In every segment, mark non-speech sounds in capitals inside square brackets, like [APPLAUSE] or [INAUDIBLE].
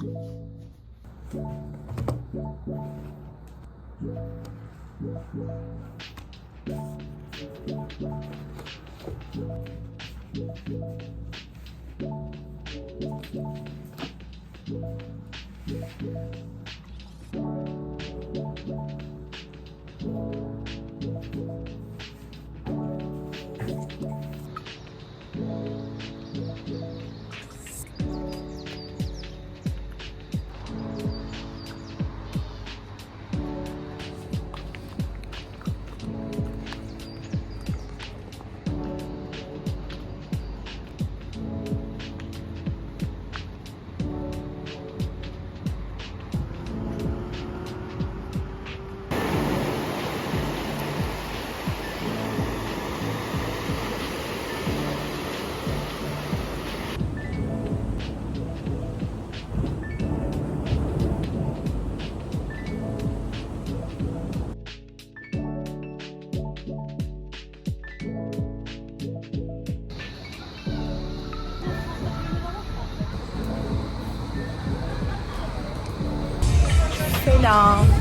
Thank you. lang.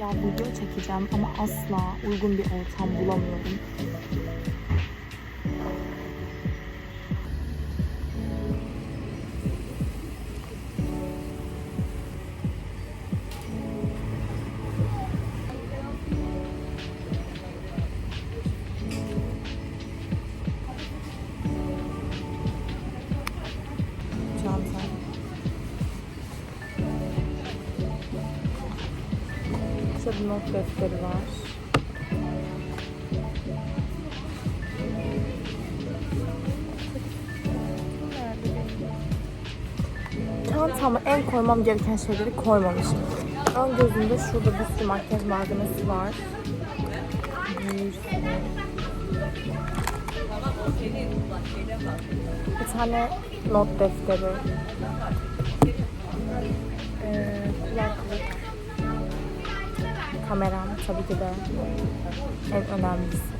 Ya video çekeceğim ama asla uygun bir ortam bulamıyorum. Not defteri var. Çantama en koymam gereken şeyleri koymamışım. Ön gözümde şurada bir sürü makyaj malzemesi var. Bir. Bir tane not defteri. Ee, kulaklık kameram tabii ki de en önemlisi.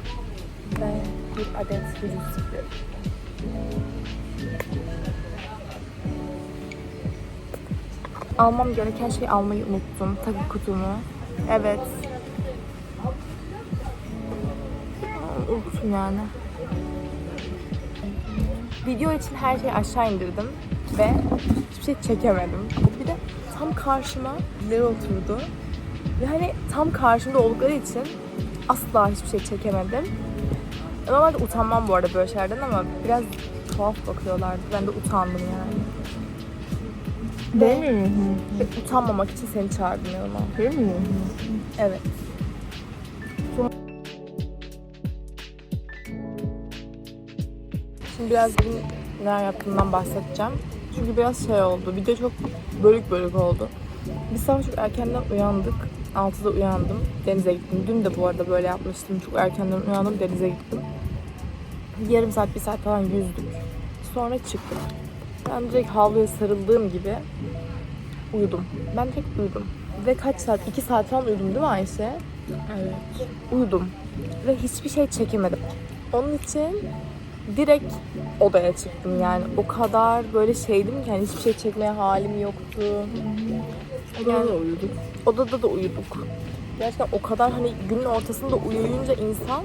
Ve bir adet spreyi. Almam gereken şeyi almayı unuttum. Takı kutumu. Evet. Unuttum yani. Video için her şeyi aşağı indirdim ve hiçbir şey çekemedim. Bir de tam karşıma birileri oturdu. Ve hani tam karşımda oldukları için asla hiçbir şey çekemedim. Normalde utanmam bu arada böyle şeylerden ama biraz tuhaf bakıyorlardı. Ben de utandım yani. Ve, ve utanmamak için seni çağırdım yanıma. Evet. Şimdi biraz bugün neler yaptığımdan bahsedeceğim. Çünkü biraz şey oldu. Video çok bölük bölük oldu. Biz sabah çok erkenden uyandık. 6'da uyandım. Denize gittim. Dün de bu arada böyle yapmıştım. Çok erkenden uyandım. Denize gittim. Yarım saat, bir saat falan yüzdük. Sonra çıktık. Ben direkt havluya sarıldığım gibi uyudum. Ben direkt uyudum. Ve kaç saat? 2 saat falan uyudum değil mi Ayşe? Evet. Uyudum. Ve hiçbir şey çekemedim. Onun için direkt odaya çıktım yani. O kadar böyle şeydim ki hani hiçbir şey çekmeye halim yoktu. Odada da uyuduk. Odada da uyuduk. Gerçekten o kadar hani günün ortasında uyuyunca insan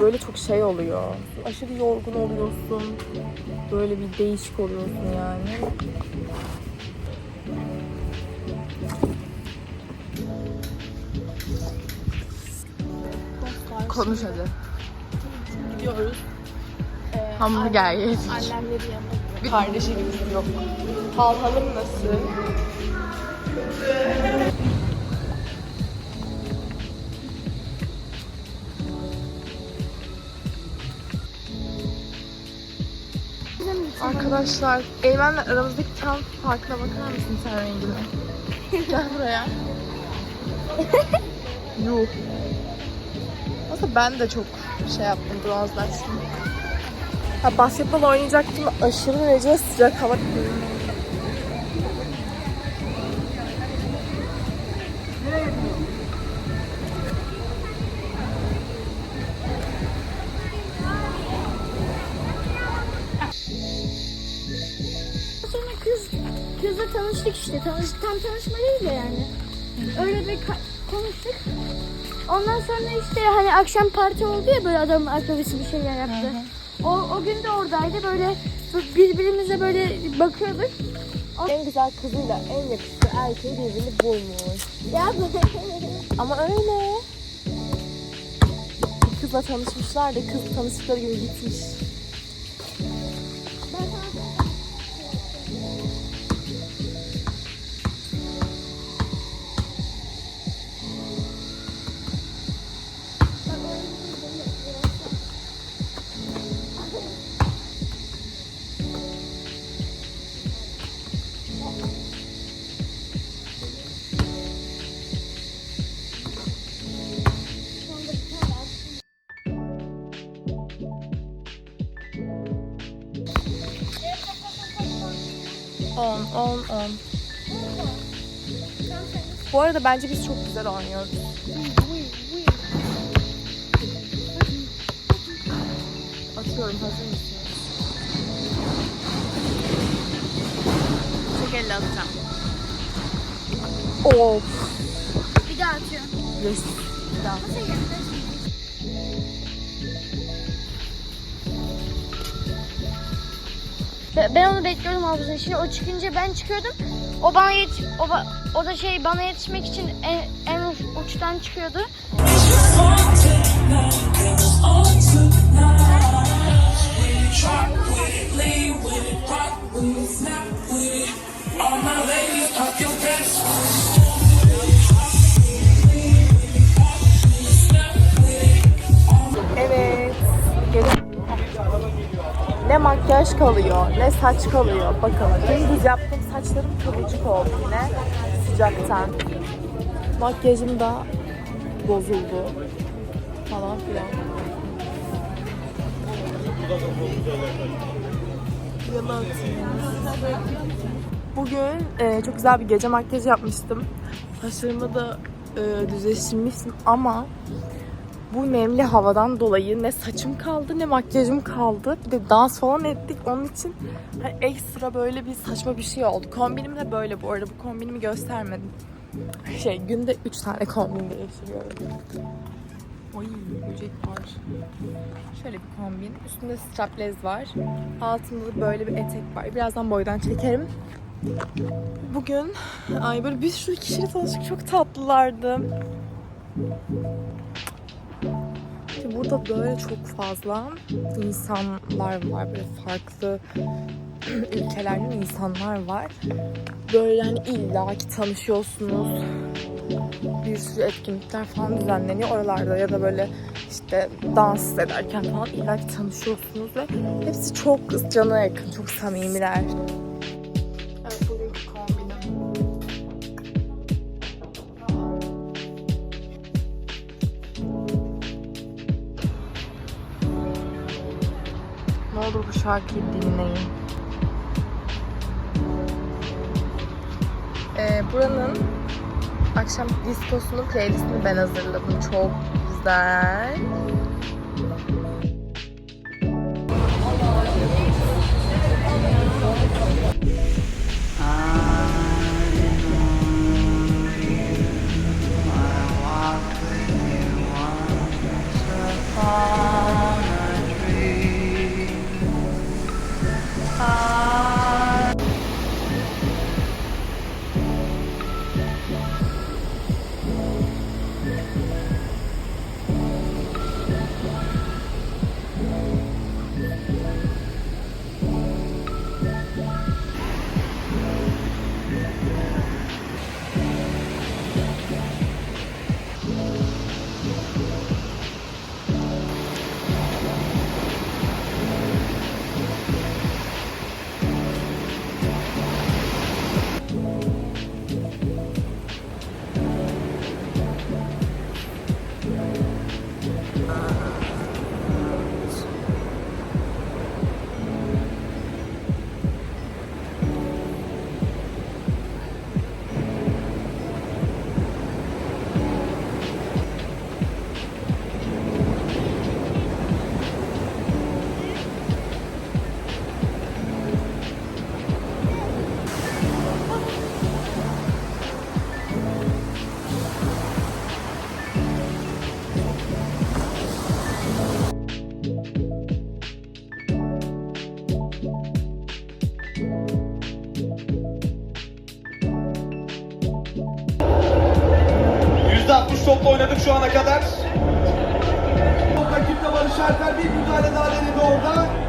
böyle çok şey oluyor. Aşırı yorgun oluyorsun. Böyle bir değişik oluyorsun yani. Konuş hadi. Gidiyoruz. Hamburger yedik. Annemleri yanına Kardeşi gibi yok. Halhalım nasıl? Arkadaşlar Eymen'le aramızdaki kan farkına bakar mısın sen rengine? [LAUGHS] Gel buraya. [LAUGHS] Yuh. Aslında ben de çok şey yaptım bronzlaştım. Ha, basketbol oynayacaktım aşırı derece sıcak hava. Kızla tanıştık işte. Tanış, tam tanışma değil de yani. Öyle bir konuştuk. Ondan sonra işte hani akşam parti oldu ya böyle adamın aktivisi bir şeyler yaptı. O, o gün de oradaydı böyle birbirimize böyle bakıyorduk. En güzel kızıyla en yakışıklı erkeği birbirini bulmuş. Ya [LAUGHS] Ama öyle. Kızla tanışmışlar da kız tanıştıkları gibi gitmiş. Bu arada bence biz çok güzel oynuyoruz. Atıyorum hazır mısın? Tek elle atacağım. Of. bir daha atıyor. Yes. Bir daha. Nasıl? Ben- onu bekliyordum hafıza için. O çıkınca ben çıkıyordum. O bana yet o, ba- o da şey bana yetişmek için en, en uç- uçtan çıkıyordu. Evet. Makyaj kalıyor, ne saç kalıyor. Bakın gündüz yaptığım saçlarım kıvırcık oldu yine sıcaktan. Makyajım da bozuldu falan filan. Bugün e, çok güzel bir gece makyajı yapmıştım. Saçlarımı da e, düzleştirmiştim ama bu nemli havadan dolayı ne saçım kaldı ne makyajım kaldı. Bir de dans falan ettik. Onun için hani ekstra böyle bir saçma bir şey oldu. Kombinim de böyle bu arada. Bu kombinimi göstermedim. Şey günde 3 tane kombin değiştiriyorum. Oy böcek var. Şöyle bir kombin. Üstünde straplez var. Altında da böyle bir etek var. Birazdan boydan çekerim. Bugün ay böyle bir sürü kişiyle tanıştık. Çok tatlılardı. Şimdi burada böyle çok fazla insanlar var. Böyle farklı [CLEARS THROAT] ülkelerden insanlar var. Böyle hani illaki tanışıyorsunuz. Bir sürü etkinlikler falan düzenleniyor oralarda ya da böyle işte dans ederken falan illaki tanışıyorsunuz ve hepsi çok cana yakın, çok samimiler. Bu şarkıyı dinleyin. Ee, buranın akşam diskosunun playlistini ben hazırladım. Çok güzel. 3 topla oynadık şu ana kadar. Rakipte Barış Alper bir müdahale daha denedi orada.